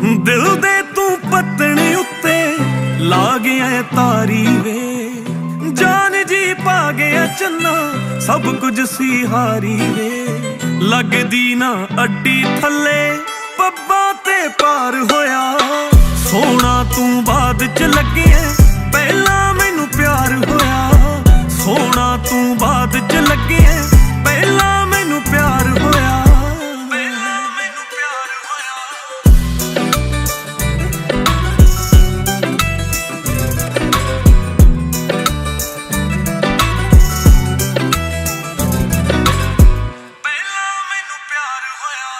ਦਿਲ ਦੇ ਤੂੰ ਪਤਣ ਉੱਤੇ ਲਾ ਗਿਆ ਤਾਰੀ ਵੇ ਜਾਨ ਜੀ ਪਾ ਗਿਆ ਚੰਨਾ, ਸਭ ਕੁਝ ਸੀ ਹਾਰੀ ਵੇ ਲੱਗਦੀ ਨਾ ਅੱਡੀ ਥੱਲੇ, ਬੱਬਾ ਤੇ ਪਾਰ ਹੋਇਆ। ਸੋਹਣਾ ਤੂੰ ਬਾਅਦ ਚ ਲੱਗਿਆ, ਪਹਿਲਾਂ ਮੈਨੂੰ ਪਿਆਰ ਹੋਇਆ। ਸੋਹਣਾ ਤੂੰ ਬਾਅਦ ਚ ਲੱਗਿਆ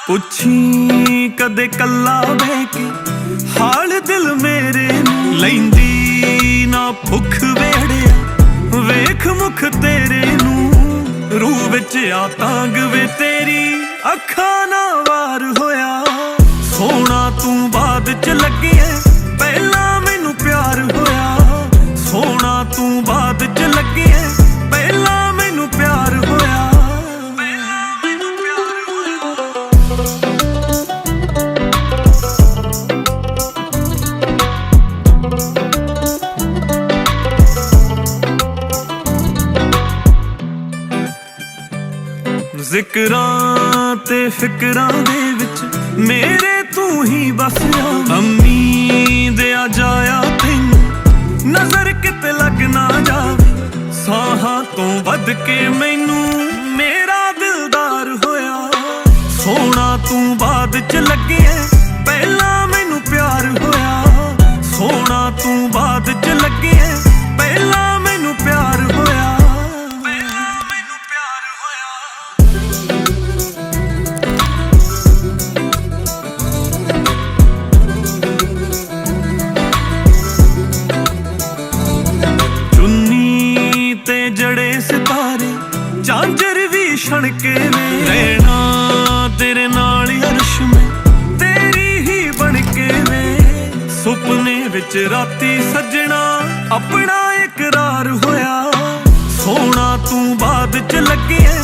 ਪੁੱਛੀ ਕਦੇ ਕੱਲਾ ਬਹਿ ਕੇ, ਹਾਲ ਦਿਲ ਮੇਰੇ ਲੈਂਦੀ ਨਾ ਭੁੱਖ ਵੇੜਿਆ। ਵੇਖ ਮੁਖ ਤੇਰੇ ਨੂੰ, ਰੂਹ ਵਿੱਚ ਆ ਤਾਂਗ ਵੇ ਤੇਰੀ, ਅੱਖਾਂ ਨਾ ਵਾਰ ਹੋਇਆ। ਸੋਹਣਾ ਤੂੰ ਬਾਅਦ ਚ ਲੱਗਿਆ ਜ਼ਿਕਰਾਂ ਤੇ ਫਿਕਰਾਂ ਦੇ ਵਿੱਚ ਮੇਰੇ ਤੂੰ ਹੀ ਬਸਿਆ ਅੰਮੀ ਦੇ ਆ ਜਾਇਆ ਤੈਨੂੰ ਨਜ਼ਰ ਕਿਤੇ ਲੱਗ ਨਾ ਜਾਵੇ ਸਾਹਾਂ ਤੋਂ ਵੱਧ ਕੇ ਮੈਨੂੰ ਮੇਰਾ ਦਿਲਦਾਰ ਹੋਇਆ। ਸੋਹਣਾ ਤੂੰ ਬਾਅਦ ਚ ਲੱਗਿਆ। ਤੇ ਜੜੇ ਸਿਤਾਰੇ ਚਾਂਜਰ ਵੀ ਛਣਕੇ ਵੇ ਰਹਿਣਾ ਤੇਰੇ ਨਾਲ ਹੀ ਅਰਸ਼ ਮੈਂ, ਤੇਰੀ ਹੀ ਬਣ ਕੇ ਵੇ ਸੁਪਨੇ ਵਿੱਚ ਰਾਤੀ ਸੱਜਣਾ, ਆਪਣਾ ਇਕਰਾਰ ਹੋਇਆ ਸੋਹਣਾ ਤੂੰ ਬਾਅਦ ਚ ਲੱਗਿਆ।